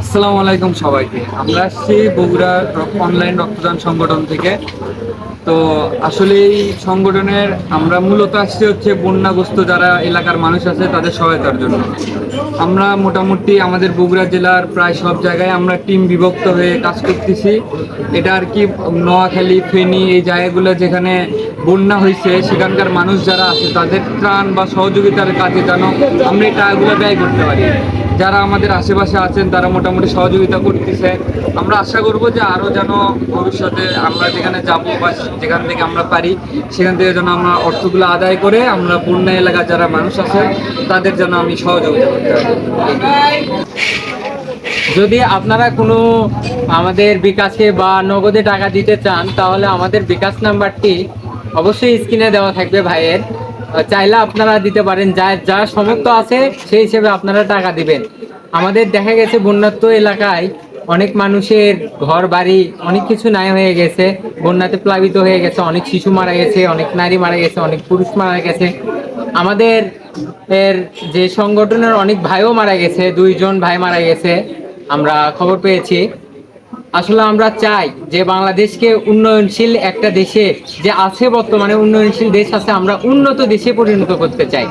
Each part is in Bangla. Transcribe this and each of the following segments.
আসসালামু আলাইকুম সবাইকে। আমরা আসছি বগুড়া অনলাইন রক্তদান সংগঠন থেকে। তো আসলে এই সংগঠনের আমরা মূলত আসছি হচ্ছে বন্যাগ্রস্ত যারা এলাকার মানুষ আছে, তাদের সহায়তার জন্য। আমরা মোটামুটি আমাদের বগুড়া জেলার প্রায় সব জায়গায় আমরা টিম বিভক্ত হয়ে কাজ করতেছি। এটা আর কি নোয়াখালী, ফেনী এই জায়গাগুলো যেখানে বন্যা হয়েছে, সেখানকার মানুষ যারা আছে, তাদের ত্রাণ বা সহযোগিতার কাজে যেন আমরা এই টাকাগুলো ব্যয় করতে পারি। যারা আমাদের আশেপাশে আছেন, তারা মোটামুটি সহযোগিতা করতেছে। আমরা আশা করব যে আরও যেন ভবিষ্যতে আমরা যেখানে যাব বা যেখান থেকে আমরা পারি, সেখান থেকে যেন আমরা অর্থগুলো আদায় করে আমরা বন্যা এলাকার যারা মানুষ আছে, তাদের যেন আমি সহযোগিতা করতে যদি আপনারা কোনো আমাদের বিকাশে বা নগদে টাকা দিতে চান, তাহলে আমাদের বিকাশ নাম্বারটি অবশ্যই স্ক্রিনে দেওয়া থাকবে ভাইয়ের। চাইলে আপনারা দিতে পারেন, যা যা সমর্থ আছে সেই হিসেবে আপনারা টাকা দিবেন। আমাদের দেখা গেছে বন্যাত্ম এলাকায় অনেক মানুষের ঘর, বাড়ি অনেক কিছু নাই হয়ে গেছে। বন্যাতে প্লাবিত হয়ে গেছে, অনেক শিশু মারা গেছে, অনেক নারী মারা গেছে, অনেক পুরুষ মারা গেছে। আমাদের এর যে সংগঠনের অনেক ভাইও মারা গেছে, দুইজন ভাই মারা গেছে, আমরা খবর পেয়েছি। আসলে আমরা চাই যে বাংলাদেশকে উন্নয়নশীল একটা দেশে যে আছে বর্তমানে উন্নয়নশীল দেশ আছে আমরা উন্নত দেশে পরিণত করতে চাই।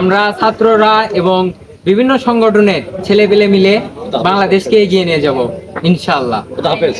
আমরা ছাত্ররা এবং বিভিন্ন সংগঠনের ছেলেপেলে মিলে বাংলাদেশকে এগিয়ে নিয়ে যাব ইনশাল্লাহ খোদা হাফেজ।